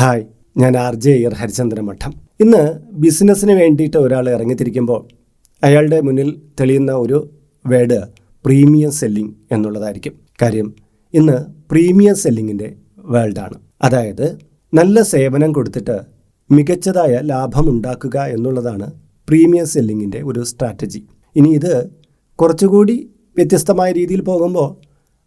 Hi ഞാൻ R J year Harichandran മഠം. ഇന്ന് ബിസിനസ്സിന് വേണ്ടിയിട്ട് ഒരാൾ ഇറങ്ങിത്തിരിക്കുമ്പോൾ അയാളുടെ മുന്നിൽ തെളിയുന്ന ഒരു വേഡ് പ്രീമിയം സെല്ലിംഗ് എന്നുള്ളതായിരിക്കും. കാര്യം ഇന്ന് പ്രീമിയം സെല്ലിങ്ങിന്റെ വേൾഡാണ്. അതായത് നല്ല സേവനം കൊടുത്തിട്ട് മികച്ചതായ ലാഭം ഉണ്ടാക്കുക എന്നുള്ളതാണ് പ്രീമിയം സെല്ലിങ്ങിന്റെ ഒരു സ്ട്രാറ്റജി. ഇനി ഇത് കുറച്ചുകൂടി വ്യത്യസ്തമായ രീതിയിൽ പോകുമ്പോൾ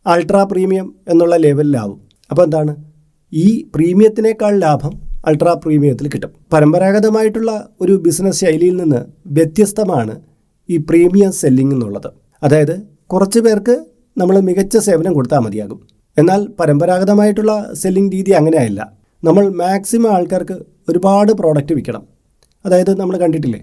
അൾട്രാ പ്രീമിയം എന്നുള്ള ലെവലിലാവും. അപ്പോൾ എന്താണ്? ഈ പ്രീമിയത്തിനേക്കാൾ ലാഭം അൾട്രാ പ്രീമിയത്തിൽ കിട്ടും. പരമ്പരാഗതമായിട്ടുള്ള ഒരു ബിസിനസ് ശൈലിയിൽ നിന്ന് വ്യത്യസ്തമാണ് ഈ പ്രീമിയം സെല്ലിംഗ് എന്നുള്ളത്. അതായത് കുറച്ച് പേർക്ക് നമ്മൾ മികച്ച സേവനം കൊടുത്താൽ മതിയാകും. എന്നാൽ പരമ്പരാഗതമായിട്ടുള്ള സെല്ലിംഗ് രീതി അങ്ങനെയല്ല. നമ്മൾ മാക്സിമം ആൾക്കാർക്ക് ഒരുപാട് പ്രോഡക്റ്റ് വിൽക്കണം. അതായത് നമ്മൾ കണ്ടിട്ടില്ലേ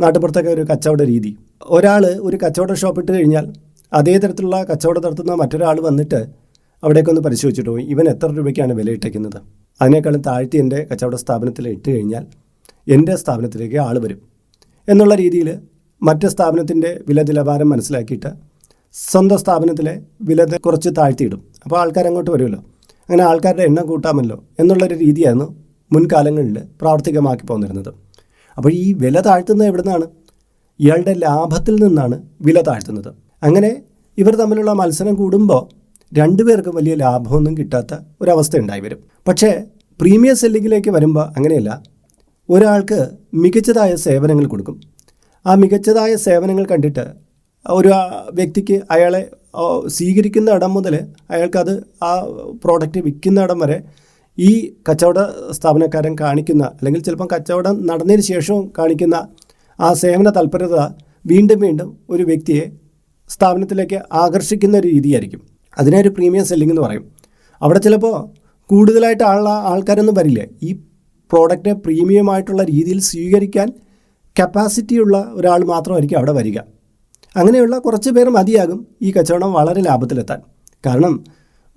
നാട്ടുപുറത്തൊക്കെ ഒരു കച്ചവട രീതി. ഒരാൾ ഒരു കച്ചവട ഷോപ്പ് ഇട്ട് കഴിഞ്ഞാൽ അതേ തരത്തിലുള്ള കച്ചവടം നടത്തുന്ന മറ്റൊരാൾ വന്നിട്ട് അവിടേക്കൊന്ന് പരിശോധിച്ചിട്ട് പോയി. ഇവൻ എത്ര രൂപയ്ക്കാണ് വിലയിട്ടേക്കുന്നത് അതിനേക്കാളും താഴ്ത്തി എന്റെ കച്ചവട സ്ഥാപനത്തിൽ ഇട്ട് കഴിഞ്ഞാൽ എന്റെ സ്ഥാപനത്തിലേക്ക് ആൾ വരും. എന്നുള്ള രീതിയിൽ മറ്റ് സ്ഥാപനത്തിന്റെ വില നിലവാരം മനസ്സിലാക്കിയിട്ട് സ്വന്തം സ്ഥാപനത്തിലെ വില കുറച്ച് താഴ്ത്തിയിടും. അപ്പോൾ ആൾക്കാർ അങ്ങോട്ട് വരുമല്ലോ. അങ്ങനെ ആൾക്കാരുടെ എണ്ണം കൂട്ടാമല്ലോ എന്നുള്ളൊരു രീതിയായിരുന്നു മുൻകാലങ്ങളിൽ പ്രാവർത്തികമാക്കി പോന്നിരുന്നത്. അപ്പോൾ ഈ വില താഴ്ത്തുന്നത് എവിടെ നിന്നാണ് ഇയാളുടെ ലാഭത്തിൽ നിന്നാണ് വില താഴ്ത്തുന്നത്. അങ്ങനെ ഇവർ തമ്മിലുള്ള മത്സരം കൂടുമ്പോൾ രണ്ടുപേർക്കും വലിയ ലാഭമൊന്നും കിട്ടാത്ത ഒരവസ്ഥ ഉണ്ടായി വരും. പക്ഷേ പ്രീമിയം സെല്ലിങ്ങിലേക്ക് വരുമ്പോൾ അങ്ങനെയല്ല. ഒരാൾക്ക് മികച്ചതായ സേവനങ്ങൾ കൊടുക്കും. ആ മികച്ചതായ സേവനങ്ങൾ കണ്ടിട്ട് ഒരു വ്യക്തിക്ക് അയാളെ സ്വീകരിക്കുന്ന ഇടം മുതൽ അയാൾക്കത് ആ പ്രോഡക്റ്റ് വിൽക്കുന്ന ഇടം വരെ ഈ കച്ചവട സ്ഥാപനക്കാരൻ കാണിക്കുന്ന അല്ലെങ്കിൽ ചിലപ്പം കച്ചവടം നടന്നതിന് ശേഷവും കാണിക്കുന്ന ആ സേവന തൽപരത വീണ്ടും വീണ്ടും ഒരു വ്യക്തിയെ സ്ഥാപനത്തിലേക്ക് ആകർഷിക്കുന്ന രീതിയായിരിക്കും. അതിനെ ഒരു പ്രീമിയം സെല്ലിംഗ് എന്ന് പറയും. അവിടെ ചിലപ്പോൾ കൂടുതലായിട്ട് ആളുള്ള ആൾക്കാരൊന്നും വരില്ല. ഈ പ്രോഡക്റ്റിനെ പ്രീമിയമായിട്ടുള്ള രീതിയിൽ സ്വീകരിക്കാൻ കപ്പാസിറ്റി ഉള്ള ഒരാൾ മാത്രമായിരിക്കും അവിടെ വരിക. അങ്ങനെയുള്ള കുറച്ച് പേർ മതിയാകും ഈ കച്ചവടം വളരെ ലാഭത്തിലെത്താൻ. കാരണം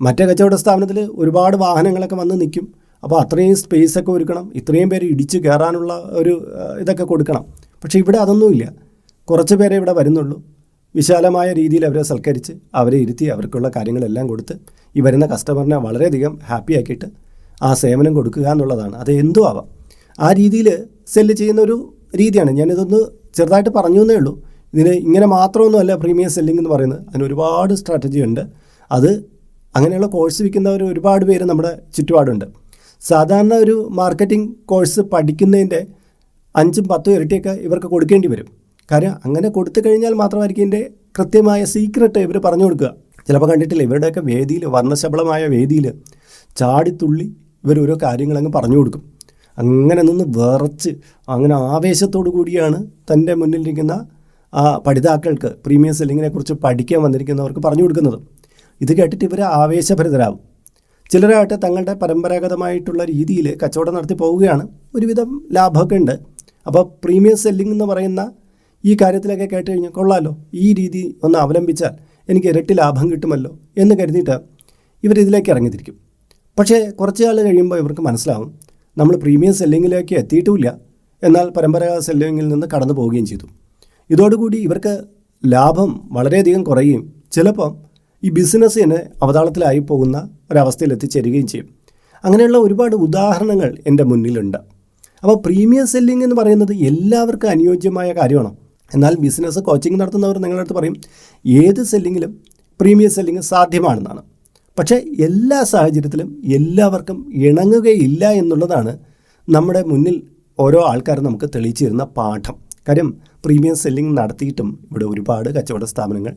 മറ്റേ കച്ചവട സ്ഥാപനത്തിൽ ഒരുപാട് വാഹനങ്ങളൊക്കെ വന്ന് നിൽക്കും. അപ്പോൾ അത്രയും സ്പേസ് ഒക്കെ ഒരുക്കണം. ഇത്രയും പേര് ഇടിച്ച് കയറാനുള്ള ഒരു ഇതൊക്കെ കൊടുക്കണം. പക്ഷേ ഇവിടെ അതൊന്നുമില്ല. കുറച്ച് പേരെ ഇവിടെ വരുന്നുള്ളൂ. വിശാലമായ രീതിയിൽ അവരെ സൽക്കരിച്ച് അവരെ ഇരുത്തി അവർക്കുള്ള കാര്യങ്ങളെല്ലാം കൊടുത്ത് ഈ വരുന്ന കസ്റ്റമറിനെ വളരെയധികം ഹാപ്പി ആക്കിയിട്ട് ആ സേവനം കൊടുക്കുക എന്നുള്ളതാണ്. അത് എന്തോ ആവാം. ആ രീതിയിൽ സെല്ല് ചെയ്യുന്ന ഒരു രീതിയാണ്. ഞാനിതൊന്ന് ചെറുതായിട്ട് പറഞ്ഞു എന്നേ ഉള്ളൂ. ഇതിന് ഇങ്ങനെ മാത്രമൊന്നുമല്ല പ്രീമിയം സെല്ലിംഗ് എന്ന് പറയുന്നത്. അതിന് ഒരുപാട് സ്ട്രാറ്റജി ഉണ്ട്. അത് അങ്ങനെയുള്ള കോഴ്സ് വിൽക്കുന്നവർ ഒരുപാട് പേര് നമ്മുടെ ചുറ്റുപാടുണ്ട്. സാധാരണ ഒരു മാർക്കറ്റിംഗ് കോഴ്സ് പഠിക്കുന്നതിന്റെ അഞ്ചും പത്തും ഇരട്ടിയൊക്കെ ഇവർക്ക് കൊടുക്കേണ്ടി വരും. കാര്യം അങ്ങനെ കൊടുത്തു കഴിഞ്ഞാൽ മാത്രമായിരിക്കും ഇതിന്റെ കൃത്യമായ സീക്രട്ട് ഇവർ പറഞ്ഞു കൊടുക്കുക. ചിലപ്പോൾ കണ്ടിട്ടില്ല ഇവരുടെയൊക്കെ വേദിയിൽ വർണശബളമായ വേദിയിൽ ചാടിത്തുള്ളി ഇവർ ഓരോ കാര്യങ്ങളങ്ങ് പറഞ്ഞു കൊടുക്കും. അങ്ങനെ നിന്ന് വിറച്ച് അങ്ങനെ ആവേശത്തോടു കൂടിയാണ് തന്റെ മുന്നിലിരിക്കുന്ന ആ പഠിതാക്കൾക്ക് പ്രീമിയം സെല്ലിങ്ങിനെ കുറിച്ച് പഠിക്കാൻ വന്നിരിക്കുന്നവർക്ക് പറഞ്ഞു കൊടുക്കുന്നത്. ഇത് കേട്ടിട്ട് ഇവർ ആവേശഭരിതരാകും ചിലരായിട്ട് തങ്ങളുടെ പരമ്പരാഗതമായിട്ടുള്ള രീതിയിൽ കച്ചവടം നടത്തി പോവുകയാണ്. ഒരുവിധം ലാഭമൊക്കെ ഉണ്ട്. അപ്പോൾ പ്രീമിയം സെല്ലിംഗ് എന്ന് പറയുന്ന ഈ കാര്യത്തിലൊക്കെ കേട്ട് കഴിഞ്ഞാൽ കൊള്ളാമല്ലോ ഈ രീതി ഒന്ന് അവലംബിച്ചാൽ എനിക്ക് ഇരട്ടി ലാഭം കിട്ടുമല്ലോ എന്ന് കരുതിയിട്ട് ഇവർ ഇതിലേക്ക് ഇറങ്ങിത്തിരിക്കും. പക്ഷേ കുറച്ച് നാൾ കഴിയുമ്പോൾ ഇവർക്ക് മനസ്സിലാവും നമ്മൾ പ്രീമിയം സെല്ലിങ്ങിലേക്ക് എത്തിയിട്ടുമില്ല. എന്നാൽ പരമ്പരാഗത സെല്ലിങ്ങിൽ നിന്ന് കടന്നു പോവുകയും ചെയ്തു. ഇതോടുകൂടി ഇവർക്ക് ലാഭം വളരെയധികം കുറയുകയും ചിലപ്പം ഈ ബിസിനസ് തന്നെ അവതാളത്തിലായി പോകുന്ന ഒരവസ്ഥയിൽ എത്തിച്ചേരുകയും ചെയ്യും. അങ്ങനെയുള്ള ഒരുപാട് ഉദാഹരണങ്ങൾ എന്റെ മുന്നിലുണ്ട്. അപ്പോൾ പ്രീമിയം സെല്ലിംഗ് എന്ന് പറയുന്നത് എല്ലാവർക്കും അനുയോജ്യമായ കാര്യമാണ്? എന്നാൽ ബിസിനസ് കോച്ചിങ് നടത്തുന്നവർ നിങ്ങളുടെ അടുത്ത് പറയും ഏത് സെല്ലിങ്ങിലും പ്രീമിയം സെല്ലിംഗ് സാധ്യമാണെന്നാണ്. പക്ഷേ എല്ലാ സാഹചര്യത്തിലും എല്ലാവർക്കും ഇണങ്ങുകയില്ല എന്നുള്ളതാണ് നമ്മുടെ മുന്നിൽ ഓരോ ആൾക്കാരും നമുക്ക് തെളിയിച്ചു തരുന്ന പാഠം. കാര്യം പ്രീമിയം സെല്ലിംഗ് നടത്തിയിട്ടും ഇവിടെ ഒരുപാട് കച്ചവട സ്ഥാപനങ്ങൾ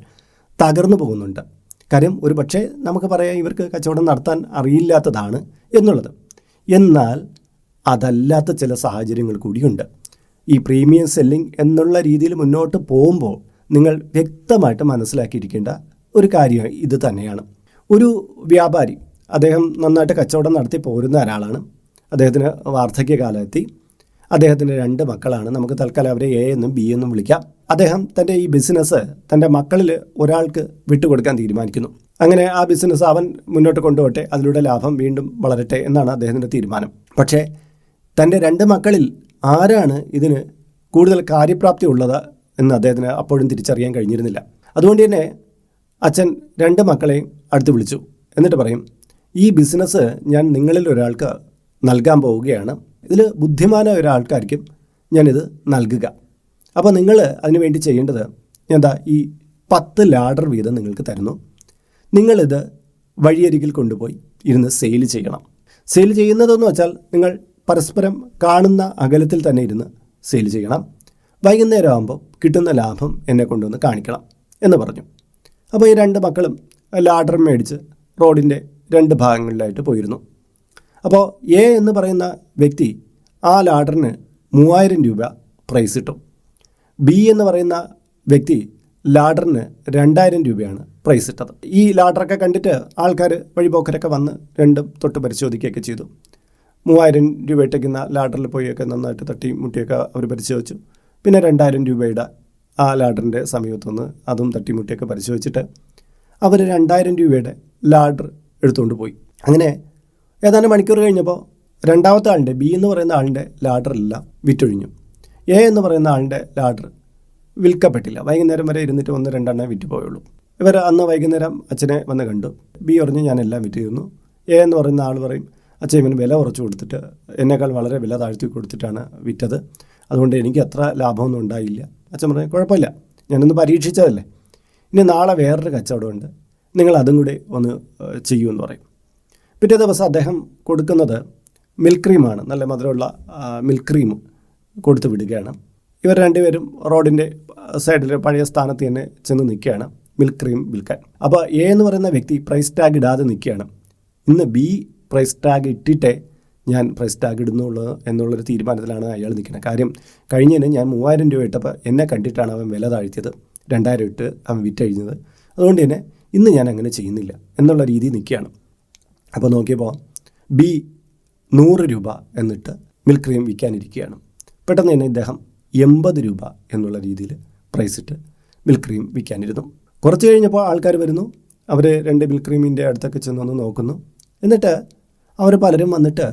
തകർന്നു പോകുന്നുണ്ട്. കാര്യം ഒരു പക്ഷേ നമുക്ക് പറയാം ഇവർക്ക് കച്ചവടം നടത്താൻ അറിയില്ലാത്തതാണ് എന്നുള്ളത്. എന്നാൽ അതല്ലാത്ത ചില സാഹചര്യങ്ങൾ കൂടിയുണ്ട്. ഈ പ്രീമിയം സെല്ലിംഗ് എന്നുള്ള രീതിയിൽ മുന്നോട്ട് പോകുമ്പോൾ നിങ്ങൾ വ്യക്തമായിട്ട് മനസ്സിലാക്കിയിരിക്കേണ്ട ഒരു കാര്യം ഇത് തന്നെയാണ്. ഒരു വ്യാപാരി അദ്ദേഹം നന്നായിട്ട് കച്ചവടം നടത്തി പോരുന്ന ഒരാളാണ്. അദ്ദേഹത്തിന് വാർദ്ധക്യകാലമെത്തി. അദ്ദേഹത്തിന്റെ രണ്ട് മക്കളാണ്. നമുക്ക് തൽക്കാലം അവരെ എ എന്നും ബി എന്നും വിളിക്കാം. അദ്ദേഹം തന്റെ ഈ ബിസിനസ് തന്റെ മക്കളിൽ ഒരാൾക്ക് വിട്ടുകൊടുക്കാൻ തീരുമാനിക്കുന്നു. അങ്ങനെ ആ ബിസിനസ് അവൻ മുന്നോട്ട് കൊണ്ടുപോട്ടെ അതിലൂടെ ലാഭം വീണ്ടും വളരട്ടെ എന്നാണ് അദ്ദേഹത്തിന്റെ തീരുമാനം. പക്ഷേ തന്റെ രണ്ട് മക്കളിൽ ആരാണ് ഇതിന് കൂടുതൽ കാര്യപ്രാപ്തി ഉള്ളത് എന്ന് അദ്ദേഹത്തിന് അപ്പോഴും തിരിച്ചറിയാൻ കഴിഞ്ഞിരുന്നില്ല. അതുകൊണ്ട് തന്നെ അച്ഛൻ രണ്ട് മക്കളെയും അടുത്ത് വിളിച്ചു. എന്നിട്ട് പറയും ഈ ബിസിനസ് ഞാൻ നിങ്ങളിൽ ഒരാൾക്ക് നൽകാൻ പോവുകയാണ്. ഇതിൽ ബുദ്ധിമാനായ ഒരാൾക്കായിരിക്കും ഞാനിത് നൽകുക. അപ്പോൾ നിങ്ങൾ അതിനു വേണ്ടി ചെയ്യേണ്ടത് എന്താ ഈ പത്ത് ലാഡർ വീതം നിങ്ങൾക്ക് തരുന്നു. നിങ്ങളിത് വഴിയരികിൽ കൊണ്ടുപോയി ഇരുന്ന് സെയിൽ ചെയ്യണം. സെയിൽ ചെയ്യുന്നതെന്ന് വെച്ചാൽ നിങ്ങൾ പരസ്പരം കാണുന്ന അകലത്തിൽ തന്നെ ഇരുന്ന് സെയിൽ ചെയ്യണം. വൈകുന്നേരം ആകുമ്പോൾ കിട്ടുന്ന ലാഭം എന്നെ കൊണ്ടുവന്ന് കാണിക്കണം എന്ന് പറഞ്ഞു. അപ്പോൾ ഈ രണ്ട് മക്കളും ലാഡർ മേടിച്ച് റോഡിന്റെ രണ്ട് ഭാഗങ്ങളിലായിട്ട് പോയിരുന്നു. അപ്പോൾ എ എന്ന് പറയുന്ന വ്യക്തി ആ ലാഡറിന് മൂവായിരം രൂപ പ്രൈസ് ഇട്ടു. ബി എന്ന് പറയുന്ന വ്യക്തി ലാഡറിന് രണ്ടായിരം രൂപയാണ് പ്രൈസ് ഇട്ടത്. ഈ ലാഡറൊക്കെ കണ്ടിട്ട് ആൾക്കാർ വഴിപോക്കരൊക്കെ വന്ന് രണ്ടും തൊട്ട് പരിശോധിക്കുകയൊക്കെ ചെയ്തു. മൂവായിരം രൂപയിട്ടേക്ക് ഇട്ടേക്കുന്ന ലാഡറിൽ പോയൊക്കെ നന്നായിട്ട് തട്ടി മുട്ടിയൊക്കെ അവർ പരിശോധിച്ചു. പിന്നെ രണ്ടായിരം രൂപയുടെ ആ ലാഡറിന്റെ സമീപത്തുനിന്ന് അതും തട്ടി മുട്ടിയൊക്കെ പരിശോധിച്ചിട്ട് അവർ രണ്ടായിരം രൂപയുടെ ലാഡർ എടുത്തുകൊണ്ട് പോയി. അങ്ങനെ ഏതാനും മണിക്കൂർ കഴിഞ്ഞപ്പോൾ രണ്ടാമത്തെ ആളിന്റെ ബി എന്ന് പറയുന്ന ആളിന്റെ ലാഡറെല്ലാം വിറ്റൊഴിഞ്ഞു. എ എന്ന് പറയുന്ന ആളിന്റെ ലാഡർ വിൽക്കപ്പെട്ടില്ല. വൈകുന്നേരം വരെ ഇരുന്നിട്ട് ഒന്ന് രണ്ടെണ്ണം വിറ്റ് പോയുള്ളൂ. ഇവർ അന്ന് വൈകുന്നേരം അച്ഛനെ വന്ന് കണ്ടു. ബി പറഞ്ഞു ഞാനെല്ലാം വിറ്റ് തീർന്നു എ എന്ന് പറയുന്ന ആൾ പറയും അച്ഛൻ ഇവന് വില കുറച്ച് കൊടുത്തിട്ട് എന്നേക്കാൾ വളരെ വില താഴ്ത്തി കൊടുത്തിട്ടാണ് വിറ്റത്. അതുകൊണ്ട് എനിക്ക് അത്ര ലാഭമൊന്നും ഉണ്ടായില്ല. അച്ഛൻ പറഞ്ഞു കുഴപ്പമില്ല. ഞാനൊന്ന് പരീക്ഷിച്ചതല്ലേ. ഇനി നാളെ വേറൊരു കച്ചവടമുണ്ട്. നിങ്ങൾ അതും കൂടി ഒന്ന് ചെയ്യൂ ചെയ്യുമെന്ന് പറയും. പിറ്റേ ദിവസം അദ്ദേഹം കൊടുക്കുന്നത് മിൽക്ക് ക്രീമാണ്. നല്ല മധുരമുള്ള മിൽക്ക് ക്രീം കൊടുത്തു വിടുകയാണ്. ഇവർ രണ്ടുപേരും റോഡിന്റെ സൈഡിൽ പഴയ സ്ഥാനത്ത് തന്നെ ചെന്ന് നിൽക്കുകയാണ് മിൽക്ക് ക്രീം വിൽക്കാൻ. അപ്പോൾ എ എന്ന് പറയുന്ന വ്യക്തി പ്രൈസ് ടാഗ് ഇടാതെ നിൽക്കുകയാണ്. ഇന്ന് ബി പ്രൈസ് ടാഗ് ഇട്ടിട്ടേ ഞാൻ പ്രൈസ് ടാഗ് ഇടുന്നുള്ളൂ എന്നുള്ളൊരു തീരുമാനത്തിലാണ് അയാൾ നിൽക്കുന്നത്. കാര്യം കഴിഞ്ഞതിന് ഞാൻ മൂവായിരം രൂപ ഇട്ടപ്പോൾ എന്നെ കണ്ടിട്ടാണ് അവൻ വില താഴ്ത്തിയത്. രണ്ടായിരം ഇട്ട് അവൻ വിറ്റഴിഞ്ഞത് അതുകൊണ്ട് തന്നെ ഇന്ന് ഞാൻ അങ്ങനെ ചെയ്യുന്നില്ല എന്നുള്ള രീതി നിൽക്കുകയാണ്. അപ്പോൾ നോക്കിയപ്പോൾ ബി നൂറ് രൂപ എന്നിട്ട് മിൽക്ക് ക്രീം വിൽക്കാനിരിക്കുകയാണ്. പെട്ടെന്ന് തന്നെ ഇദ്ദേഹം എൺപത് രൂപ എന്നുള്ള രീതിയിൽ പ്രൈസ് ഇട്ട് മിൽക്ക് ക്രീം വിൽക്കാനിരുന്നു. കുറച്ച് കഴിഞ്ഞപ്പോൾ ആൾക്കാർ വരുന്നു. അവർ രണ്ട് മിൽക്ക് ക്രീമിന്റെ അടുത്തൊക്കെ ചെന്നൊന്ന് നോക്കുന്നു. എന്നിട്ട് അവർ പലരും വന്നിട്ട്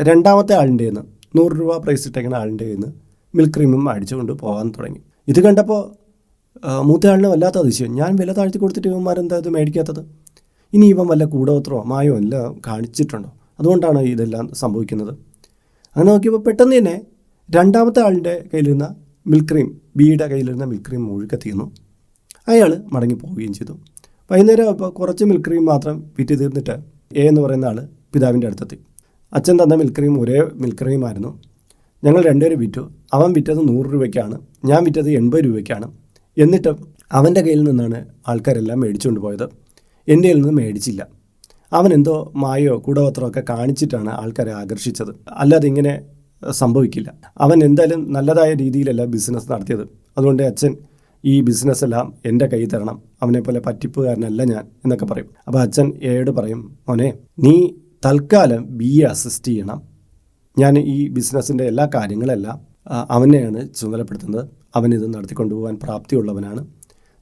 രണ്ടാമത്തെ ആളിന്റെ നിന്ന് നൂറ് രൂപ പ്രൈസ് ഇട്ടേക്കുന്ന ആളിന്റെ നിന്ന് മിൽക്ക് ക്രീമും അടിച്ചുകൊണ്ട് പോകാൻ തുടങ്ങി. ഇത് കണ്ടപ്പോൾ മൂത്തയാളിന് വല്ലാത്ത അതിശയം. ഞാൻ വില താഴ്ത്തി കൊടുത്തിട്ട് ഇവന്മാരെന്താ ഇത് മേടിക്കാത്തത്? ഇനി ഇവൻ വല്ല കൂടോത്രോ മായോ എല്ലാം കാണിച്ചിട്ടുണ്ടോ? അതുകൊണ്ടാണ് ഇതെല്ലാം സംഭവിക്കുന്നത്. അങ്ങനെ നോക്കിയപ്പോൾ പെട്ടെന്ന് തന്നെ രണ്ടാമത്തെ ആളിന്റെ കയ്യിലിരുന്ന മിൽക്ക് ക്രീം ബിയുടെ കയ്യിലിരുന്ന മിൽക്ക് ക്രീം മുഴുക്കെ തീർന്നു. അയാൾ മടങ്ങി പോവുകയും ചെയ്തു. വൈകുന്നേരം ഇപ്പോൾ കുറച്ച് മിൽക്ക് ക്രീം മാത്രം വിറ്റ് തീർന്നിട്ട് എ എന്ന് പറയുന്ന ആൾ പിതാവിന്റെ അടുത്തെത്തി. അച്ഛൻ തന്ന മിൽക്കറിയും ഒരേ മിൽക്കറിയുമായിരുന്നു. ഞങ്ങൾ രണ്ടുപേരും വിറ്റു. അവൻ വിറ്റത് നൂറ് രൂപയ്ക്കാണ്. ഞാൻ വിറ്റത് എൺപത് രൂപയ്ക്കാണ്. എന്നിട്ട് അവന്റെ കയ്യിൽ നിന്നാണ് ആൾക്കാരെല്ലാം മേടിച്ചുകൊണ്ട് പോയത്. എന്റെ കയ്യിൽ നിന്ന് മേടിച്ചില്ല. അവൻ എന്തോ മായോ കൂടപത്രമോ ഒക്കെ കാണിച്ചിട്ടാണ് ആൾക്കാരെ ആകർഷിച്ചത്. അല്ലാതെ ഇങ്ങനെ സംഭവിക്കില്ല. അവൻ എന്തായാലും നല്ലതായ രീതിയിലല്ല ബിസിനസ് നടത്തിയത്. അതുകൊണ്ട് അച്ഛൻ ഈ ബിസിനസ് എല്ലാം എന്റെ കയ്യിൽ തരണം. അവനെ പോലെ പറ്റിപ്പുകാരനല്ല ഞാൻ എന്നൊക്കെ പറയും. അപ്പോൾ അച്ഛൻ എയോട് പറയും മോനെ നീ തൽക്കാലം ബി എ അസിസ്റ്റ് ചെയ്യണം. ഞാൻ ഈ ബിസിനസ്സിന്റെ എല്ലാ കാര്യങ്ങളെല്ലാം അവനെയാണ് ചുമതലപ്പെടുത്തുന്നത്. അവനിത് നടത്തിക്കൊണ്ടുപോകാൻ പ്രാപ്തിയുള്ളവനാണ്.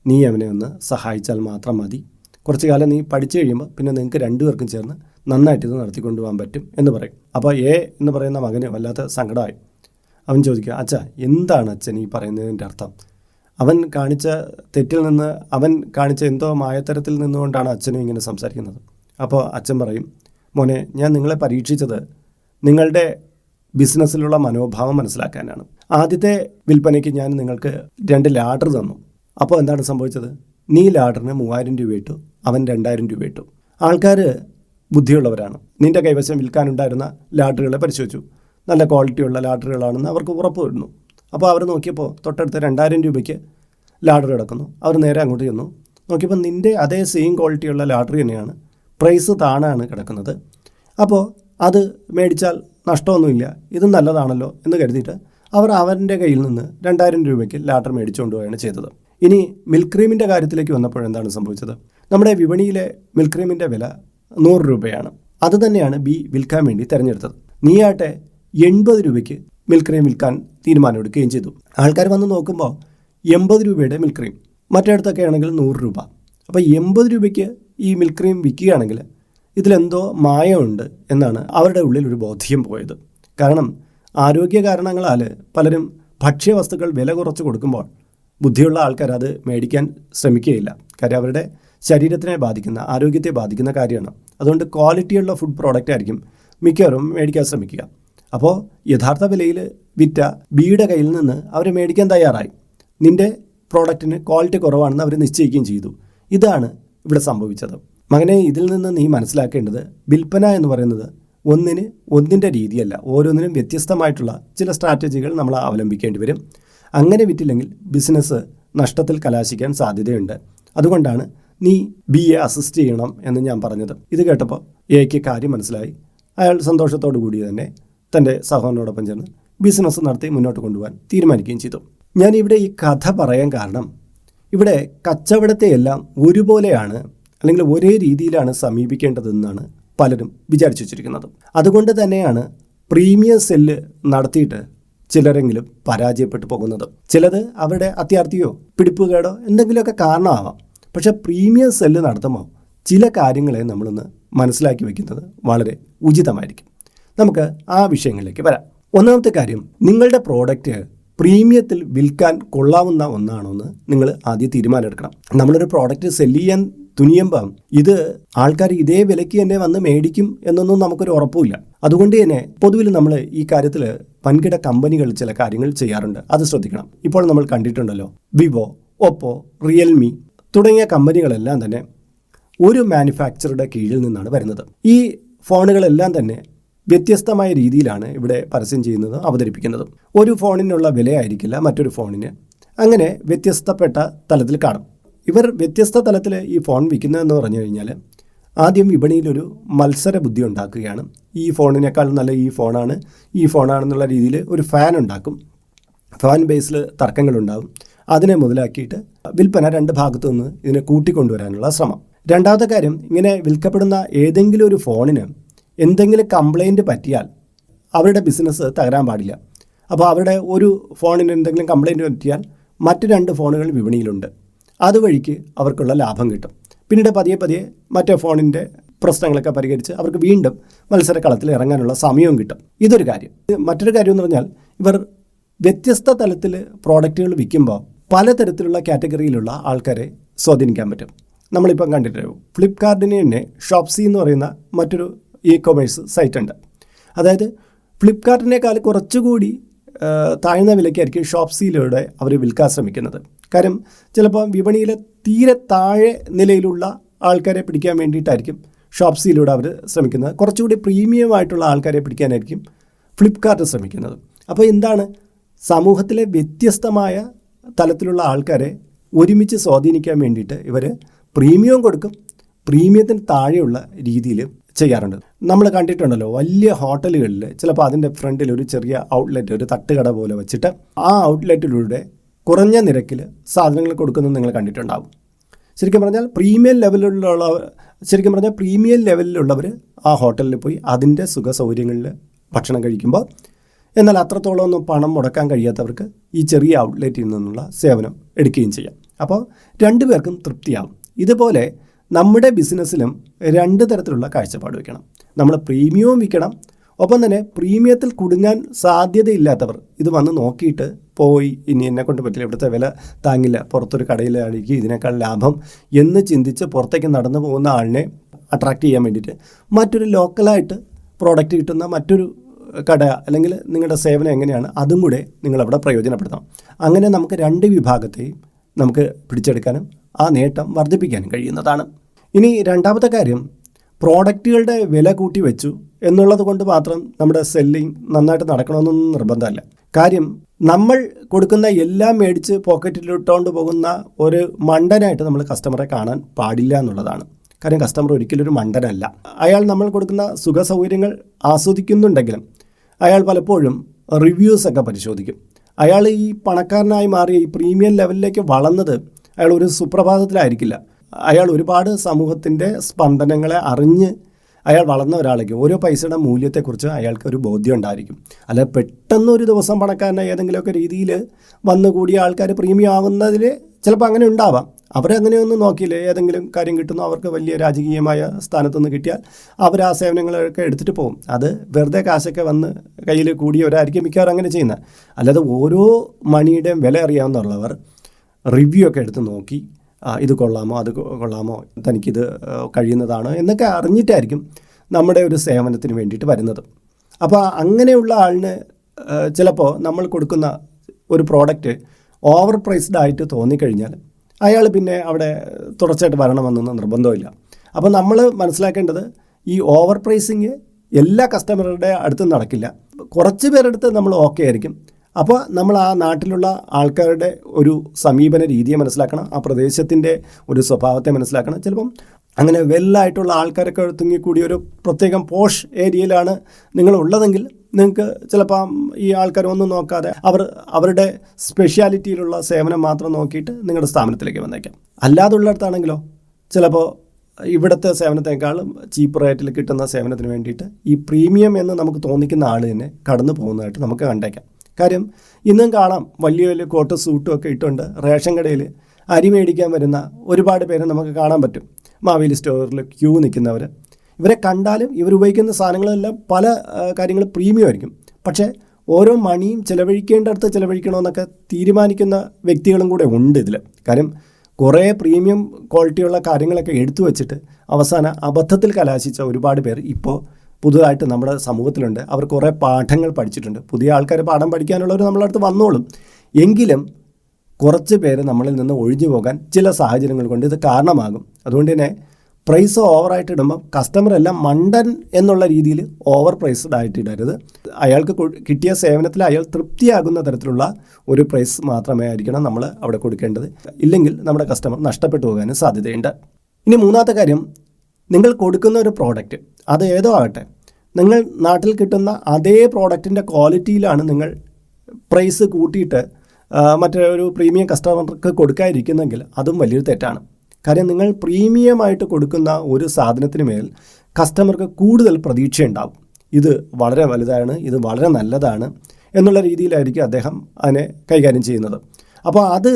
നീ അവനെ ഒന്ന് സഹായിച്ചാൽ മാത്രം മതി. കുറച്ച് കാലം നീ പഠിച്ചു കഴിയുമ്പോൾ പിന്നെ നിങ്ങൾക്ക് രണ്ടുപേർക്കും ചേർന്ന് നന്നായിട്ട് ഇത് നടത്തിക്കൊണ്ടുപോകാൻ പറ്റും എന്ന് പറയും. അപ്പോൾ എ എന്ന് പറയുന്ന മകന് വല്ലാത്ത സങ്കടമായി. അവൻ ചോദിക്കുക അച്ഛ എന്താണ് അച്ഛൻ ഈ പറയുന്നതിന്റെ അർത്ഥം? അവൻ കാണിച്ച തെറ്റിൽ നിന്ന് അവൻ കാണിച്ച എന്തോ മായത്തരത്തിൽ നിന്നുകൊണ്ടാണ് അച്ഛനും ഇങ്ങനെ സംസാരിക്കുന്നത്. അപ്പോൾ അച്ഛൻ പറയും മോനെ ഞാൻ നിങ്ങളെ പരീക്ഷിച്ചത് നിങ്ങളുടെ ബിസിനസ്സിലുള്ള മനോഭാവം മനസ്സിലാക്കാനാണ്. ആദ്യത്തെ വിൽപ്പനയ്ക്ക് ഞാൻ നിങ്ങൾക്ക് രണ്ട് ലാഡർ തന്നു. അപ്പോൾ എന്താണ് സംഭവിച്ചത്? നീ ലാഡറിന് മൂവായിരം രൂപ ഇട്ടു അവൻ രണ്ടായിരം രൂപ ഇട്ടു. ആൾക്കാർ ബുദ്ധിയുള്ളവരാണ്. നിന്റെ കൈവശം വിൽക്കാനുണ്ടായിരുന്ന ലാഡറുകളെ പരിശോധിച്ചു. നല്ല ക്വാളിറ്റിയുള്ള ലാഡറുകളാണെന്ന് അവർക്ക് ഉറപ്പ് വരുന്നു അപ്പോൾ അവർ നോക്കിയപ്പോൾ തൊട്ടടുത്ത രണ്ടായിരം രൂപയ്ക്ക് ലാഡർ കിടക്കുന്നു. അവർ നേരെ അങ്ങോട്ട് ചെന്നു. നോക്കിയപ്പോൾ നിന്റെ അതേ സെയിം ക്വാളിറ്റിയുള്ള ലാഡറി തന്നെയാണ്. പ്രൈസ് താണാണ് കിടക്കുന്നത്. അപ്പോൾ അത് മേടിച്ചാൽ നഷ്ടമൊന്നുമില്ല. ഇത് നല്ലതാണല്ലോ എന്ന് കരുതിയിട്ട് അവർ അവന്റെ കയ്യിൽ നിന്ന് രണ്ടായിരം രൂപയ്ക്ക് ലാറ്റർ മേടിച്ചുകൊണ്ട് പോവുകയാണ് ചെയ്തത്. ഇനി മിൽക്ക് ക്രീമിന്റെ കാര്യത്തിലേക്ക് വന്നപ്പോൾ എന്താണ് സംഭവിച്ചത്? നമ്മുടെ വിപണിയിലെ മിൽക്ക് ക്രീമിന്റെ വില നൂറ് രൂപയാണ്. അത് തന്നെയാണ് ബി വിൽക്കാൻ വേണ്ടി തിരഞ്ഞെടുത്തത്. നീയാട്ടെ എൺപത് രൂപയ്ക്ക് മിൽക്ക് ക്രീം വിൽക്കാൻ തീരുമാനമെടുക്കുകയും ചെയ്തു. ആൾക്കാർ വന്ന് നോക്കുമ്പോൾ എൺപത് രൂപയുടെ മിൽക്ക് ക്രീം. മറ്റിടത്തൊക്കെ ആണെങ്കിൽ നൂറ് രൂപ. അപ്പോൾ എൺപത് രൂപയ്ക്ക് ഈ മിൽക്ക് ക്രീം വിൽക്കുകയാണെങ്കിൽ ഇതിലെന്തോ മായമുണ്ട് എന്നാണ് അവരുടെ ഉള്ളിൽ ഒരു ബോധ്യം പോയത്. കാരണം ആരോഗ്യ കാരണങ്ങളാൽ പലരും ഭക്ഷ്യവസ്തുക്കൾ വില കുറച്ച് കൊടുക്കുമ്പോൾ ബുദ്ധിയുള്ള ആൾക്കാർ അത് മേടിക്കാൻ ശ്രമിക്കുകയില്ല. കാര്യം അവരുടെ ശരീരത്തിനെ ബാധിക്കുന്ന ആരോഗ്യത്തെ ബാധിക്കുന്ന കാര്യമാണ്. അതുകൊണ്ട് ക്വാളിറ്റിയുള്ള ഫുഡ് പ്രോഡക്റ്റ് ആയിരിക്കും മിക്കവരും മേടിക്കാൻ ശ്രമിക്കുക. അപ്പോൾ യഥാർത്ഥ വിലയിൽ വിറ്റ ബിയുടെ കയ്യിൽ നിന്ന് അവർ മേടിക്കാൻ തയ്യാറായി. നിന്റെ പ്രോഡക്റ്റിന് ക്വാളിറ്റി കുറവാണെന്ന് അവർ നിശ്ചയിക്കുകയും ചെയ്തു. ഇതാണ് ഇവിടെ സംഭവിച്ചത്. മകനെ ഇതിൽ നിന്ന് നീ മനസ്സിലാക്കേണ്ടത് വിൽപ്പന എന്ന് പറയുന്നത് ഒന്നിന് ഒന്നിന്റെ രീതിയല്ല. ഓരോന്നിനും വ്യത്യസ്തമായിട്ടുള്ള ചില സ്ട്രാറ്റജികൾ നമ്മൾ അവലംബിക്കേണ്ടി വരും. അങ്ങനെ വിറ്റില്ലെങ്കിൽ ബിസിനസ് നഷ്ടത്തിൽ കലാശിക്കാൻ സാധ്യതയുണ്ട്. അതുകൊണ്ടാണ് നീ ബി എ അസിസ്റ്റ് ചെയ്യണം എന്ന് ഞാൻ പറഞ്ഞത്. ഇത് കേട്ടപ്പോൾ എക്ക് കാര്യം മനസ്സിലായി. അയാൾ സന്തോഷത്തോടു കൂടി തന്നെ തന്റെ സഹോദരനോടൊപ്പം ചേർന്ന് ബിസിനസ് നടത്തി മുന്നോട്ട് കൊണ്ടുപോകാൻ തീരുമാനിക്കുകയും ചെയ്തു. ഞാൻ ഇവിടെ ഈ കഥ പറയാൻ കാരണം ഇവിടെ കച്ചവടത്തെയെല്ലാം ഒരുപോലെയാണ് അല്ലെങ്കിൽ ഒരേ രീതിയിലാണ് സമീപിക്കേണ്ടതെന്നാണ് പലരും വിചാരിച്ചു വച്ചിരിക്കുന്നത്. അതുകൊണ്ട് തന്നെയാണ് പ്രീമിയം സെല്ല് നടത്തിയിട്ട് ചിലരെങ്കിലും പരാജയപ്പെട്ടു പോകുന്നത്. ചിലത് അവരുടെ അത്യാർത്ഥിയോ പിടിപ്പുകേടോ എന്തെങ്കിലുമൊക്കെ കാരണമാവാം. പക്ഷെ പ്രീമിയം സെല്ല് നടത്തുമ്പോൾ ചില കാര്യങ്ങളെ നമ്മളൊന്ന് മനസ്സിലാക്കി വയ്ക്കുന്നത് വളരെ ഉചിതമായിരിക്കും. നമുക്ക് ആ വിഷയങ്ങളിലേക്ക് വരാം. ഒന്നാമത്തെ കാര്യം നിങ്ങളുടെ പ്രോഡക്റ്റ് പ്രീമിയത്തിൽ വിൽക്കാൻ കൊള്ളാവുന്ന ഒന്നാണോ എന്ന് നിങ്ങൾ ആദ്യം തീരുമാനമെടുക്കണം. നമ്മളൊരു പ്രോഡക്റ്റ് സെല്ല് ചെയ്യാൻ തുനിയുമ്പം ഇത് ആൾക്കാർ ഇതേ വിലയ്ക്ക് തന്നെ വന്ന് മേടിക്കും എന്നൊന്നും നമുക്കൊരു ഉറപ്പുമില്ല. അതുകൊണ്ട് തന്നെ പൊതുവിൽ നമ്മൾ ഈ കാര്യത്തിൽ വൻകിട കമ്പനികൾ ചില കാര്യങ്ങൾ ചെയ്യാറുണ്ട്. അത് ശ്രദ്ധിക്കണം. ഇപ്പോൾ നമ്മൾ കണ്ടിട്ടുണ്ടല്ലോ. വിവോ ഒപ്പോ റിയൽമി തുടങ്ങിയ കമ്പനികളെല്ലാം തന്നെ ഒരു മാനുഫാക്ചറുടെ കീഴിൽ നിന്നാണ് വരുന്നത്. ഈ ഫോണുകളെല്ലാം തന്നെ വ്യത്യസ്തമായ രീതിയിലാണ് ഇവിടെ പരസ്യം ചെയ്യുന്നത് അവതരിപ്പിക്കുന്നത്. ഒരു ഫോണിനുള്ള വിലയായിരിക്കില്ല മറ്റൊരു ഫോണിന്. അങ്ങനെ വ്യത്യസ്തപ്പെട്ട തലത്തിൽ കാണും. ഇവർ വ്യത്യസ്ത തലത്തിൽ ഈ ഫോൺ വിൽക്കുന്നതെന്ന് പറഞ്ഞു കഴിഞ്ഞാൽ ആദ്യം വിപണിയിലൊരു മത്സര ബുദ്ധി ഉണ്ടാക്കുകയാണ്. ഈ ഫോണിനേക്കാൾ നല്ല ഈ ഫോണാണ് ഈ ഫോണാണെന്നുള്ള രീതിയിൽ ഒരു ഫാൻ ഉണ്ടാക്കും. ഫാൻ ബേസിൽ തർക്കങ്ങളുണ്ടാകും അതിനെ മുതലാക്കിയിട്ട് വിൽപ്പന രണ്ട് ഭാഗത്തു നിന്ന് ഇതിനെ കൂട്ടിക്കൊണ്ടുവരാനുള്ള ശ്രമം. രണ്ടാമത്തെ കാര്യം ഇങ്ങനെ വിൽക്കപ്പെടുന്ന ഏതെങ്കിലും ഒരു ഫോണിന് എന്തെങ്കിലും കംപ്ലൈന്റ് പറ്റിയാൽ അവരുടെ ബിസിനസ് തകരാൻ പാടില്ല. അപ്പോൾ അവരുടെ ഒരു ഫോണിന് എന്തെങ്കിലും കംപ്ലൈന്റ് പറ്റിയാൽ മറ്റു രണ്ട് ഫോണുകൾ വിപണിയിലുണ്ട്. അതുവഴിക്ക് അവർക്കുള്ള ലാഭം കിട്ടും. പിന്നീട് പതിയെ പതിയെ മറ്റേ ഫോണിന്റെ പ്രശ്നങ്ങളൊക്കെ പരിഹരിച്ച് അവർക്ക് വീണ്ടും മത്സരക്കളത്തിൽ ഇറങ്ങാനുള്ള സമയവും കിട്ടും. ഇതൊരു കാര്യം. മറ്റൊരു കാര്യം എന്ന് പറഞ്ഞാൽ ഇവർ വ്യത്യസ്ത തലത്തിൽ പ്രോഡക്റ്റുകൾ വിൽക്കുമ്പോൾ പലതരത്തിലുള്ള കാറ്റഗറിയിലുള്ള ആൾക്കാരെ സ്വാധീനിക്കാൻ പറ്റും. നമ്മളിപ്പം കണ്ടിട്ടുണ്ടാവും. ഫ്ലിപ്കാർട്ടിനെ തന്നെ ഷോപ്സി എന്ന് പറയുന്ന മറ്റൊരു ഇ കൊമേഴ്സ് സൈറ്റ് ഉണ്ട് അതായത് ഫ്ലിപ്കാർട്ടിനേക്കാൾ കുറച്ചുകൂടി താഴ്ന്ന വിലയ്ക്കായിരിക്കും ഷോപ്സിയിലൂടെ അവർ വിൽക്കാൻ ശ്രമിക്കുന്നത്. കാര്യം ചിലപ്പോൾ വിപണിയിലെ തീരെ താഴെ നിലയിലുള്ള ആൾക്കാരെ പിടിക്കാൻ വേണ്ടിയിട്ടായിരിക്കും ഷോപ്സിയിലൂടെ അവർ ശ്രമിക്കുന്നത്. കുറച്ചുകൂടി പ്രീമിയം ആയിട്ടുള്ള ആൾക്കാരെ പിടിക്കാനായിരിക്കും ഫ്ലിപ്കാർട്ട് ശ്രമിക്കുന്നത്. അപ്പോൾ എന്താണ്? സമൂഹത്തിലെ വ്യത്യസ്തമായ തലത്തിലുള്ള ആൾക്കാരെ ഒരുമിച്ച് സ്വാധീനിക്കാൻ വേണ്ടിയിട്ട് ഇവർ പ്രീമിയം കൊടുക്കും. പ്രീമിയത്തിന് താഴെയുള്ള രീതിയിൽ ചെയ്യാറുണ്ട്. നമ്മൾ കണ്ടിട്ടുണ്ടല്ലോ വലിയ ഹോട്ടലുകളിൽ ചിലപ്പോൾ അതിന്റെ ഫ്രണ്ടിൽ ഒരു ചെറിയ ഔട്ട്ലെറ്റ് ഒരു തട്ടുകട പോലെ വെച്ചിട്ട് ആ ഔട്ട്ലെറ്റിലൂടെ കുറഞ്ഞ നിരക്കിൽ സാധനങ്ങൾ കൊടുക്കുന്നത് നിങ്ങൾ കണ്ടിട്ടുണ്ടാകും ശരിക്കും പറഞ്ഞാൽ പ്രീമിയം ലെവലിലുള്ള ശരിക്കും പറഞ്ഞാൽ പ്രീമിയം ലെവലിലുള്ളവർ ആ ഹോട്ടലിൽ പോയി അതിന്റെ സുഖ സൗകര്യങ്ങളിൽ ഭക്ഷണം കഴിക്കുമ്പോൾ എന്നാൽ അത്രത്തോളം ഒന്നും പണം മുടക്കാൻ കഴിയാത്തവർക്ക് ഈ ചെറിയ ഔട്ട്ലെറ്റിൽ നിന്നുള്ള സേവനം എടുക്കുകയും ചെയ്യാം. അപ്പോൾ രണ്ടുപേർക്കും തൃപ്തിയാകും ഇതുപോലെ നമ്മുടെ ബിസിനസ്സിലും രണ്ട് തരത്തിലുള്ള കാഴ്ചപ്പാട് വയ്ക്കണം. നമ്മൾ പ്രീമിയവും വിൽക്കണം. ഒപ്പം തന്നെ പ്രീമിയത്തിൽ കുടുങ്ങാൻ സാധ്യതയില്ലാത്തവർ ഇത് വന്ന് നോക്കിയിട്ട് പോയി ഇനി എന്നെ കൊണ്ട് പറ്റില്ല ഇവിടുത്തെ വില താങ്ങില്ല പുറത്തൊരു കടയിലാണെങ്കിൽ ഇതിനേക്കാൾ ലാഭം എന്ന് ചിന്തിച്ച് പുറത്തേക്ക് നടന്നു പോകുന്ന ആളിനെ അട്രാക്റ്റ് ചെയ്യാൻ വേണ്ടിയിട്ട് മറ്റൊരു ലോക്കലായിട്ട് പ്രോഡക്റ്റ് കിട്ടുന്ന മറ്റൊരു കട അല്ലെങ്കിൽ നിങ്ങളുടെ സേവനം എങ്ങനെയാണ് അതും കൂടെ നിങ്ങളവിടെ പ്രയോജനപ്പെടുത്തണം. അങ്ങനെ നമുക്ക് രണ്ട് വിഭാഗത്തെയും നമുക്ക് പിടിച്ചെടുക്കാനും ആ നേട്ടം വർദ്ധിപ്പിക്കാനും കഴിയുന്നതാണ്. ഇനി രണ്ടാമത്തെ കാര്യം പ്രോഡക്റ്റുകളുടെ വില കൂട്ടി വെച്ചു എന്നുള്ളത് കൊണ്ട് മാത്രം നമ്മുടെ സെല്ലിംഗ് നന്നായിട്ട് നടക്കണമെന്നൊന്നും നിർബന്ധമല്ല. കാര്യം നമ്മൾ കൊടുക്കുന്ന എല്ലാം മേടിച്ച് പോക്കറ്റിലിട്ടുകൊണ്ട് പോകുന്ന ഒരു മണ്ടനായിട്ട് നമ്മൾ കസ്റ്റമറെ കാണാൻ പാടില്ല എന്നുള്ളതാണ്. കാര്യം കസ്റ്റമർ ഒരിക്കലും ഒരു മണ്ടനല്ല. അയാൾ നമ്മൾ കൊടുക്കുന്ന സുഖ സൗകര്യങ്ങൾ ആസ്വദിക്കുന്നുണ്ടെങ്കിലും അയാൾ പലപ്പോഴും റിവ്യൂസ് ഒക്കെ പരിശോധിക്കും. അയാൾ ഈ പണക്കാരനായി മാറിയ ഈ പ്രീമിയം ലെവലിലേക്ക് വളർന്നത് അയാൾ ഒരു സുപ്രഭാതത്തിലായിരിക്കില്ല. അയാൾ ഒരുപാട് സമൂഹത്തിന്റെ സ്പന്ദനങ്ങളെ അറിഞ്ഞ് അയാൾ വളർന്ന ഒരാളേക്ക് ഓരോ പൈസയുടെ മൂല്യത്തെക്കുറിച്ച് അയാൾക്ക് ഒരു ബോധ്യം ഉണ്ടായിരിക്കും. അല്ല പെട്ടെന്ന് ഒരു ദിവസം പണക്കാരനെ ഏതെങ്കിലുമൊക്കെ രീതിയിൽ വന്നു കൂടിയ ആൾക്കാർ പ്രീമിയം ആവുന്നതിൽ ചിലപ്പോൾ അങ്ങനെ ഉണ്ടാവാം. അവരങ്ങനെയൊന്നും നോക്കിയില്ല? ഏതെങ്കിലും കാര്യം കിട്ടുന്നു അവർക്ക് വലിയ രാജകീയമായ സ്ഥാനത്തുനിന്ന് കിട്ടിയാൽ അവർ ആ സേവനങ്ങളൊക്കെ എടുത്തിട്ട് പോകും. അത് വെറുതെ കാശൊക്കെ വന്ന് കയ്യിൽ കൂടിയവരായിരിക്കും മിക്കവാറും അങ്ങനെ ചെയ്യുന്നത്. അല്ലാതെ ഓരോ മണിയുടെയും വില അറിയാവുന്നവർ റിവ്യൂ ഒക്കെ എടുത്ത് നോക്കി ഇത് കൊള്ളാമോ അത് കൊള്ളാമോ തനിക്കിത് കഴിയുന്നതാണ് എന്നൊക്കെ അറിഞ്ഞിട്ടായിരിക്കും നമ്മുടെ ഒരു സേവനത്തിന് വേണ്ടിയിട്ട് വരുന്നത്. അപ്പോൾ അങ്ങനെയുള്ള ആളിന് ചിലപ്പോൾ നമ്മൾ കൊടുക്കുന്ന ഒരു പ്രോഡക്റ്റ് ഓവർ പ്രൈസ്ഡ് ആയിട്ട് തോന്നിക്കഴിഞ്ഞാൽ അയാൾ പിന്നെ അവിടെ തുടർച്ചയായിട്ട് വരണമെന്നൊന്നും നിർബന്ധമില്ല. അപ്പോൾ നമ്മൾ മനസ്സിലാക്കേണ്ടത് ഈ ഓവർ പ്രൈസിങ് എല്ലാ കസ്റ്റമറുടെ അടുത്തും നടക്കില്ല. കുറച്ച് പേരെടുത്ത് നമ്മൾ ഓക്കെ ആയിരിക്കും. അപ്പോൾ നമ്മൾ ആ നാട്ടിലുള്ള ആൾക്കാരുടെ ഒരു സമീപന രീതിയെ മനസ്സിലാക്കണം ആ പ്രദേശത്തിന്റെ ഒരു സ്വഭാവത്തെ മനസ്സിലാക്കണം. ചിലപ്പം അങ്ങനെ വെല്ലായിട്ടുള്ള ആൾക്കാരൊക്കെ തിങ്ങിക്കൂടി ഒരു പ്രത്യേകം പോഷ് ഏരിയയിലാണ് നിങ്ങൾ ഉള്ളതെങ്കിൽ നിങ്ങൾക്ക് ചിലപ്പം ഈ ആൾക്കാരൊന്നും നോക്കാതെ അവർ അവരുടെ സ്പെഷ്യാലിറ്റിയിലുള്ള സേവനം മാത്രം നോക്കിയിട്ട് നിങ്ങളുടെ സ്ഥാപനത്തിലേക്ക് വന്നേക്കാം. അല്ലാതുള്ളിടത്താണെങ്കിലോ ചിലപ്പോൾ ഇവിടുത്തെ സേവനത്തെക്കാളും ചീപ്പ് റേറ്റിൽ കിട്ടുന്ന സേവനത്തിന് വേണ്ടിയിട്ട് ഈ പ്രീമിയം എന്ന് നമുക്ക് തോന്നിക്കുന്ന ആൾ തന്നെ കടന്നു പോകുന്നതായിട്ട് നമുക്ക് കണ്ടേക്കാം. കാര്യം ഇന്നും കാണാം വലിയ വലിയ കോട്ട് സൂട്ടും ഒക്കെ ഇട്ടുണ്ട്. റേഷൻ കടയിൽ അരി മേടിക്കാൻ വരുന്ന ഒരുപാട് പേരെ നമുക്ക് കാണാൻ പറ്റും. മാവേലി സ്റ്റോറിൽ ക്യൂ നിൽക്കുന്നവർ ഇവരെ കണ്ടാലും ഇവർ ഉപയോഗിക്കുന്ന സാധനങ്ങളെല്ലാം പല കാര്യങ്ങൾ പ്രീമിയം ആയിരിക്കും. പക്ഷേ ഓരോ മണിയും ചിലവഴിക്കേണ്ടടുത്ത് ചിലവഴിക്കണമെന്നൊക്കെ തീരുമാനിക്കുന്ന വ്യക്തികളും കൂടെ ഉണ്ട് ഇതിൽ കാര്യം കുറേ പ്രീമിയം ക്വാളിറ്റിയുള്ള കാര്യങ്ങളൊക്കെ എടുത്തു വച്ചിട്ട് അവസാന അബദ്ധത്തിൽ കലാശിച്ച ഒരുപാട് പേർ ഇപ്പോൾ പുതുതായിട്ട് നമ്മുടെ സമൂഹത്തിലുണ്ട്. അവർ കുറേ പാഠങ്ങൾ പഠിച്ചിട്ടുണ്ട്. പുതിയ ആൾക്കാർ പാഠം പഠിക്കാനുള്ളവർ നമ്മളെ അടുത്ത് വന്നോളും. എങ്കിലും കുറച്ച് പേര് നമ്മളിൽ നിന്ന് ഒഴിഞ്ഞു പോകാൻ ചില സാഹചര്യങ്ങൾ കൊണ്ട് ഇത് കാരണമാകും. അതുകൊണ്ട് തന്നെ പ്രൈസ് ഓവറായിട്ട് ഇടുമ്പോൾ കസ്റ്റമർ എല്ലാം മണ്ടൻ എന്നുള്ള രീതിയിൽ ഓവർ പ്രൈസ്ഡ് ആയിട്ട് ഇടരുത്. അയാൾക്ക് കിട്ടിയ സേവനത്തിൽ അയാൾ തൃപ്തിയാകുന്ന തരത്തിലുള്ള ഒരു പ്രൈസ് മാത്രമേ ആയിരിക്കണം നമ്മൾ അവിടെ കൊടുക്കേണ്ടത്. ഇല്ലെങ്കിൽ നമ്മുടെ കസ്റ്റമർ നഷ്ടപ്പെട്ടു പോകാനും സാധ്യതയുണ്ട്. ഇനി മൂന്നാമത്തെ കാര്യം നിങ്ങൾ കൊടുക്കുന്ന ഒരു പ്രോഡക്റ്റ് അത് ഏതോ ആകട്ടെ നിങ്ങൾ നാട്ടിൽ കിട്ടുന്ന അതേ പ്രോഡക്റ്റിന്റെ ക്വാളിറ്റിയിലാണ് നിങ്ങൾ പ്രൈസ് കൂട്ടിയിട്ട് മറ്റൊരു പ്രീമിയം കസ്റ്റമർക്ക് കൊടുക്കാതിരിക്കുന്നെങ്കിൽ അതും വലിയൊരു തെറ്റാണ്. കാര്യം നിങ്ങൾ പ്രീമിയമായിട്ട് കൊടുക്കുന്ന ഒരു സാധനത്തിന് മേൽ കസ്റ്റമർക്ക് കൂടുതൽ പ്രതീക്ഷയുണ്ടാവും. ഇത് വളരെ വലുതാണ് ഇത് വളരെ നല്ലതാണ് എന്നുള്ള രീതിയിലായിരിക്കും അദ്ദേഹം അതിനെ കൈകാര്യം ചെയ്യുന്നത്. അപ്പോൾ അത്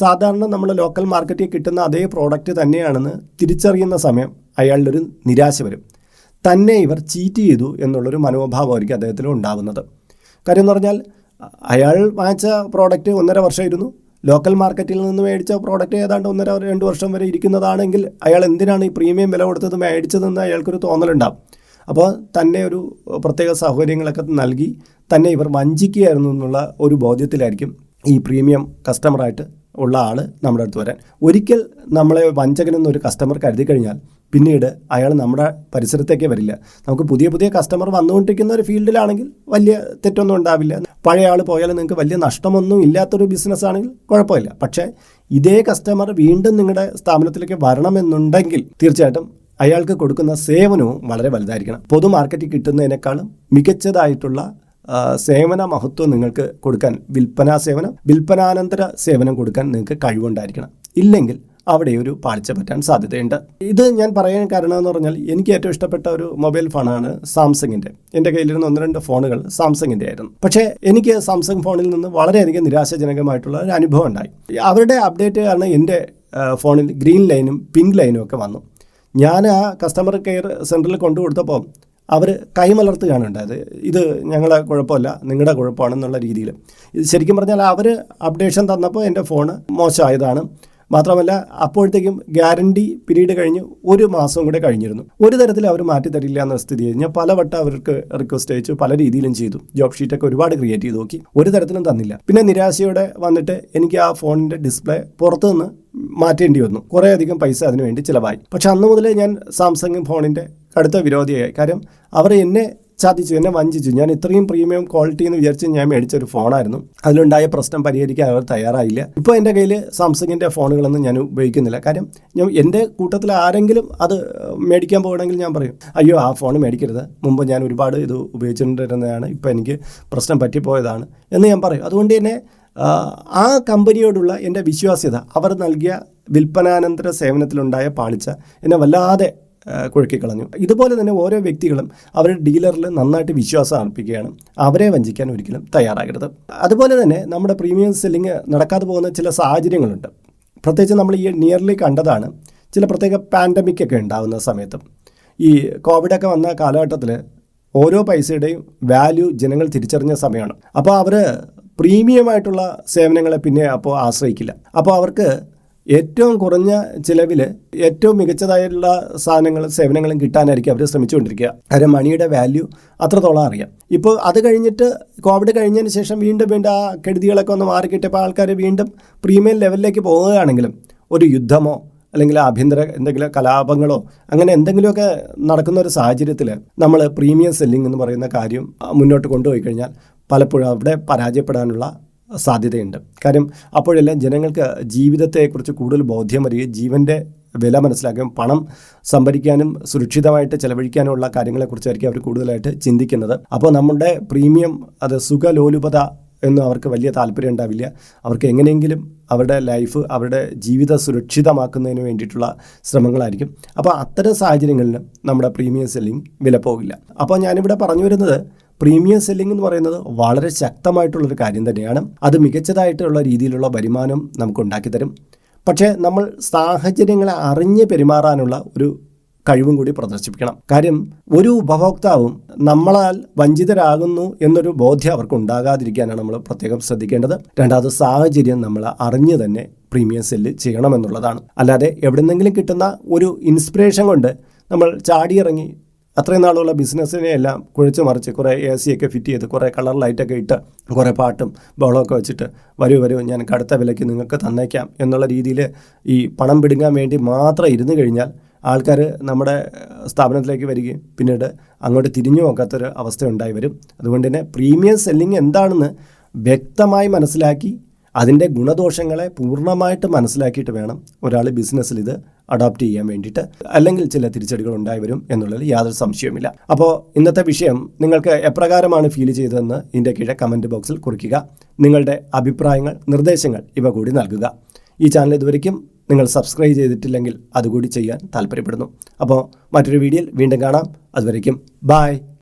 സാധാരണ നമ്മൾ ലോക്കൽ മാർക്കറ്റിൽ കിട്ടുന്ന അതേ പ്രോഡക്റ്റ് തന്നെയാണെന്ന് തിരിച്ചറിയുന്ന സമയം അയാളുടെ ഒരു നിരാശ വരും. തന്നെ ഇവർ ചീറ്റ് ചെയ്തു എന്നുള്ളൊരു മനോഭാവമായിരിക്കും അദ്ദേഹത്തിൽ ഉണ്ടാകുന്നത് കാര്യം എന്ന് പറഞ്ഞാൽ അയാൾ വാങ്ങിച്ച പ്രോഡക്റ്റ് ഒന്നര വർഷമായിരുന്നു. ലോക്കൽ മാർക്കറ്റിൽ നിന്ന് മേടിച്ച പ്രോഡക്റ്റ് ഏതാണ്ട് ഒന്നര രണ്ട് വർഷം വരെ ഇരിക്കുന്നതാണെങ്കിൽ അയാൾ എന്തിനാണ് ഈ പ്രീമിയം വില കൊടുത്തത് മേടിച്ചതെന്ന് അയാൾക്കൊരു തോന്നലുണ്ടാവും. അപ്പോൾ തന്നെ ഒരു പ്രത്യേക സൗകര്യങ്ങളൊക്കെ നൽകി തന്നെ ഇവർ വഞ്ചിക്കുകയായിരുന്നു എന്നുള്ള ഒരു ബോധ്യത്തിലായിരിക്കും ഈ പ്രീമിയം കസ്റ്റമറായിട്ട് ഉള്ള ആൾ നമ്മുടെ അടുത്ത് വരാൻ. ഒരിക്കൽ നമ്മളെ വഞ്ചകനെന്നൊരു കസ്റ്റമർ കരുതി കഴിഞ്ഞാൽ പിന്നീട് അയാൾ നമ്മുടെ പരിസരത്തേക്ക് വരില്ല. നമുക്ക് പുതിയ പുതിയ കസ്റ്റമർ വന്നുകൊണ്ടിരിക്കുന്ന ഒരു ഫീൽഡിലാണെങ്കിൽ വലിയ തെറ്റൊന്നും ഉണ്ടാവില്ല. പഴയ ആൾ പോയാൽ നിങ്ങൾക്ക് വലിയ നഷ്ടമൊന്നും ഇല്ലാത്തൊരു ബിസിനസ് ആണെങ്കിൽ കുഴപ്പമില്ല. പക്ഷേ ഇതേ കസ്റ്റമർ വീണ്ടും നിങ്ങളുടെ സ്ഥാപനത്തിലേക്ക് വരണമെന്നുണ്ടെങ്കിൽ തീർച്ചയായിട്ടും അയാൾക്ക് കൊടുക്കുന്ന സേവനവും വളരെ വലുതായിരിക്കണം. പൊതു മാർക്കറ്റിൽ കിട്ടുന്നതിനേക്കാളും മികച്ചതായിട്ടുള്ള സേവന മഹത്വം നിങ്ങൾക്ക് കൊടുക്കാൻ വിൽപ്പനാ സേവനം വിൽപ്പനാനന്തര സേവനം കൊടുക്കാൻ നിങ്ങൾക്ക് കഴിവുണ്ടായിരിക്കണം. ഇല്ലെങ്കിൽ അവിടെ ഒരു പാളിച്ച പറ്റാൻ സാധ്യതയുണ്ട്. ഇത് ഞാൻ പറയാൻ കാരണം എന്ന് പറഞ്ഞാൽ എനിക്ക് ഏറ്റവും ഇഷ്ടപ്പെട്ട ഒരു മൊബൈൽ ഫോണാണ് സാംസങ്ങിന്റെ എന്റെ കയ്യിലിരുന്ന ഒന്ന് രണ്ട് ഫോണുകൾ സാംസങ്ങിന്റെ ആയിരുന്നു. പക്ഷേ എനിക്ക് സാംസങ് ഫോണിൽ നിന്ന് വളരെയധികം നിരാശാജനകമായിട്ടുള്ള ഒരു അനുഭവം ഉണ്ടായി. അവരുടെ അപ്ഡേറ്റ് കാരണം എന്റെ ഫോണിൽ ഗ്രീൻ ലൈനും പിങ്ക് ലൈനും ഒക്കെ വന്നു. ഞാൻ ആ കസ്റ്റമർ കെയർ സെന്ററിൽ കൊണ്ടു കൊടുത്തപ്പോൾ അവർ കൈമലർത്തുകയാണ് ഉണ്ടായത് ഇത് ഞങ്ങളുടെ കുഴപ്പമല്ല നിങ്ങളുടെ കുഴപ്പമാണെന്നുള്ള രീതിയിൽ. ഇത് ശരിക്കും പറഞ്ഞാൽ അവർ അപ്ഡേഷൻ തന്നപ്പോൾ എന്റെ ഫോണ് മോശമായതാണ്. മാത്രമല്ല അപ്പോഴത്തേക്കും ഗ്യാരണ്ടി പീരീഡ് കഴിഞ്ഞ് ഒരു മാസം കൂടെ കഴിഞ്ഞിരുന്നു. ഒരു തരത്തിൽ അവർ മാറ്റി തരില്ല എന്ന സ്ഥിതി ഞാൻ പലവട്ടം അവർക്ക് റിക്വസ്റ്റ് അയച്ചു പല രീതിയിലും ചെയ്തു. ജോബ് ഷീറ്റൊക്കെ ഒരുപാട് ക്രിയേറ്റ് ചെയ്ത് നോക്കി. ഒരു തരത്തിലും തന്നില്ല. പിന്നെ നിരാശയോടെ വന്നിട്ട് എനിക്ക് ആ ഫോണിന്റെ ഡിസ്പ്ലേ പുറത്തുനിന്ന് മാറ്റേണ്ടി വന്നു. കുറേ അധികം പൈസ അതിനുവേണ്ടി ചിലവായി. പക്ഷെ അന്ന് മുതലേ ഞാൻ സാംസങ് ഫോണിന്റെ കടുത്ത വിരോധിയായി. കാര്യം അവർ എന്നെ ചതിച്ചു എന്നെ വഞ്ചിച്ചു. ഞാൻ ഇത്രയും പ്രീമിയം ക്വാളിറ്റി എന്ന് വിചാരിച്ച് ഞാൻ മേടിച്ച ഒരു ഫോണായിരുന്നു അതിലുണ്ടായ പ്രശ്നം പരിഹരിക്കാൻ അവർ തയ്യാറായില്ല. ഇപ്പോൾ എന്റെ കയ്യിൽ സാംസങ്ങിന്റെ ഫോണുകളൊന്നും ഞാൻ ഉപയോഗിക്കുന്നില്ല. കാര്യം ഞാൻ എന്റെ കൂട്ടത്തിൽ ആരെങ്കിലും അത് മേടിക്കാൻ പോകണമെങ്കിൽ ഞാൻ പറയും അയ്യോ ആ ഫോൺ മേടിക്കരുത്. മുമ്പ് ഞാൻ ഒരുപാട് ഇത് ഉപയോഗിച്ചിട്ടുണ്ടിരുന്നതാണ് ഇപ്പോൾ എനിക്ക് പ്രശ്നം പറ്റിപ്പോയതാണ്. എന്ന് ഞാൻ പറയും. അതുകൊണ്ട് തന്നെ ആ കമ്പനിയോടുള്ള എന്റെ വിശ്വാസ്യത അവർ നൽകിയ വിൽപ്പനാനന്തര സേവനത്തിലുണ്ടായ പാളിച്ച എന്നെ വല്ലാതെ കുഴക്കിക്കളഞ്ഞു. ഇതുപോലെ തന്നെ ഓരോ വ്യക്തികളും അവരുടെ ഡീലറിൽ നന്നായിട്ട് വിശ്വാസം അർപ്പിക്കുകയാണ്. അവരെ വഞ്ചിക്കാൻ ഒരിക്കലും തയ്യാറാകരുത്. അതുപോലെ തന്നെ നമ്മുടെ പ്രീമിയം സെല്ലിങ് നടക്കാതെ പോകുന്ന ചില സാഹചര്യങ്ങളുണ്ട്. പ്രത്യേകിച്ച് നമ്മൾ ഈ നിയർലി കണ്ടതാണ് ചില പ്രത്യേക പാൻഡമിക് ഒക്കെ ഉണ്ടാകുന്ന സമയത്തും. ഈ കോവിഡൊക്കെ വന്ന കാലഘട്ടത്തിൽ ഓരോ പൈസയുടെയും വാല്യൂ ജനങ്ങൾ തിരിച്ചറിഞ്ഞ സമയമാണ്. അപ്പോൾ അവർ പ്രീമിയമായിട്ടുള്ള സേവനങ്ങളെ പിന്നെ അപ്പോൾ ആശ്രയിക്കില്ല. അപ്പോൾ അവർക്ക് ഏറ്റവും കുറഞ്ഞ ചിലവിൽ ഏറ്റവും മികച്ചതായിട്ടുള്ള സാധനങ്ങളും സേവനങ്ങളും കിട്ടാനായിരിക്കും അവർ ശ്രമിച്ചുകൊണ്ടിരിക്കുക. കാര്യം മണിയുടെ വാല്യൂ അത്രത്തോളം അറിയാം. ഇപ്പോൾ അത് കഴിഞ്ഞിട്ട് കോവിഡ് കഴിഞ്ഞതിന് ശേഷം വീണ്ടും വീണ്ടും ആ കെടുതികളൊക്കെ ഒന്ന് മാറിക്കിട്ടിയപ്പോൾ ആൾക്കാർ വീണ്ടും പ്രീമിയം ലെവലിലേക്ക് പോവുകയാണെങ്കിലും ഒരു യുദ്ധമോ അല്ലെങ്കിൽ ആഭ്യന്തര എന്തെങ്കിലും കലാപങ്ങളോ അങ്ങനെ എന്തെങ്കിലുമൊക്കെ നടക്കുന്ന ഒരു സാഹചര്യത്തിൽ നമ്മൾ പ്രീമിയം സെല്ലിംഗ് എന്ന് പറയുന്ന കാര്യം മുന്നോട്ട് കൊണ്ടുപോയി കഴിഞ്ഞാൽ പലപ്പോഴും അവിടെ പരാജയപ്പെടാനുള്ള സാധ്യതയുണ്ട്. കാര്യം അപ്പോഴെല്ലാം ജനങ്ങൾക്ക് ജീവിതത്തെക്കുറിച്ച് കൂടുതൽ ബോധ്യം വരികയും ജീവന്റെ വില മനസ്സിലാക്കുകയും പണം സംഭരിക്കാനും സുരക്ഷിതമായിട്ട് ചെലവഴിക്കാനുമുള്ള കാര്യങ്ങളെക്കുറിച്ചായിരിക്കും അവർ കൂടുതലായിട്ട് ചിന്തിക്കുന്നത്. അപ്പോൾ നമ്മുടെ പ്രീമിയം അത് സുഖലോലുപത എന്നും അവർക്ക് വലിയ താല്പര്യം ഉണ്ടാവില്ല. അവർക്ക് എങ്ങനെയെങ്കിലും അവരുടെ ലൈഫ് അവരുടെ ജീവിത സുരക്ഷിതമാക്കുന്നതിന് വേണ്ടിയിട്ടുള്ള ശ്രമങ്ങളായിരിക്കും. അപ്പോൾ അത്തരം സാഹചര്യങ്ങളിൽ നമ്മുടെ പ്രീമിയം സെല്ലിംഗ് വില പോകില്ല അപ്പോൾ ഞാനിവിടെ പറഞ്ഞു വരുന്നത് പ്രീമിയം സെല്ലിംഗ് എന്ന് പറയുന്നത് വളരെ ശക്തമായിട്ടുള്ളൊരു കാര്യം തന്നെയാണ്. അത് മികച്ചതായിട്ടുള്ള രീതിയിലുള്ള വരുമാനം നമുക്ക് ഉണ്ടാക്കി തരും. പക്ഷേ നമ്മൾ സാഹചര്യങ്ങളെ അറിഞ്ഞ് പെരുമാറാനുള്ള ഒരു കഴിവും കൂടി പ്രദർശിപ്പിക്കണം. കാര്യം ഒരു ഉപഭോക്താവും നമ്മളാൽ വഞ്ചിതരാകുന്നു എന്നൊരു ബോധ്യം അവർക്ക് ഉണ്ടാകാതിരിക്കാനാണ് നമ്മൾ പ്രത്യേകം ശ്രദ്ധിക്കേണ്ടത്. രണ്ടാമത് സാഹചര്യം നമ്മൾ അറിഞ്ഞു തന്നെ പ്രീമിയം സെല്ല് ചെയ്യണമെന്നുള്ളതാണ്. അല്ലാതെ എവിടെന്നെങ്കിലും കിട്ടുന്ന ഒരു ഇൻസ്പിറേഷൻ കൊണ്ട് നമ്മൾ ചാടിയിറങ്ങി അത്രയും നാളുള്ള ബിസിനസ്സിനെ എല്ലാം കുഴിച്ച് മറിച്ച് കുറേ എ സി ഒക്കെ ഫിറ്റ് ചെയ്ത് കുറേ കളർ ലൈറ്റൊക്കെ ഇട്ട് കുറേ പാട്ടും ബഹളമൊക്കെ വെച്ചിട്ട് വരൂ വരൂ ഞാൻ കടുത്ത വിലയ്ക്ക് നിങ്ങൾക്ക് തന്നേക്കാം എന്നുള്ള രീതിയിൽ ഈ പണം പിടുങ്ങാൻ വേണ്ടി മാത്രം ഇരുന്ന് കഴിഞ്ഞാൽ ആൾക്കാർ നമ്മുടെ സ്ഥാപനത്തിലേക്ക് വരികയും പിന്നീട് അങ്ങോട്ട് തിരിഞ്ഞു നോക്കാത്തൊരു അവസ്ഥ ഉണ്ടായി വരും. അതുകൊണ്ട് തന്നെ പ്രീമിയം സെല്ലിംഗ് എന്താണെന്ന് വ്യക്തമായി മനസ്സിലാക്കി അതിന്റെ ഗുണദോഷങ്ങളെ പൂർണമായിട്ട് മനസ്സിലാക്കിയിട്ട് വേണം ഒരാൾ ബിസിനസ്സിൽ ഇത് അഡോപ്റ്റ് ചെയ്യാൻ വേണ്ടിയിട്ട് അല്ലെങ്കിൽ ചില തിരിച്ചടികൾ ഉണ്ടായി വരും എന്നുള്ളതിൽ യാതൊരു സംശയവുമില്ല. അപ്പോൾ ഇന്നത്തെ വിഷയം നിങ്ങൾക്ക് എപ്രകാരമാണ് ഫീൽ ചെയ്തതെന്ന് ഇതിന്റെ കീഴെ കമന്റ് ബോക്സിൽ കുറിക്കുക. നിങ്ങളുടെ അഭിപ്രായങ്ങൾ നിർദ്ദേശങ്ങൾ ഇവ കൂടി നൽകുക. ഈ ചാനൽ ഇതുവരെയ്ക്കും നിങ്ങൾ സബ്സ്ക്രൈബ് ചെയ്തിട്ടില്ലെങ്കിൽ അതുകൂടി ചെയ്യാൻ താല്പര്യപ്പെടുന്നു. അപ്പോൾ മറ്റൊരു വീഡിയോയിൽ വീണ്ടും കാണാം. അതുവരയ്ക്കും ബായ്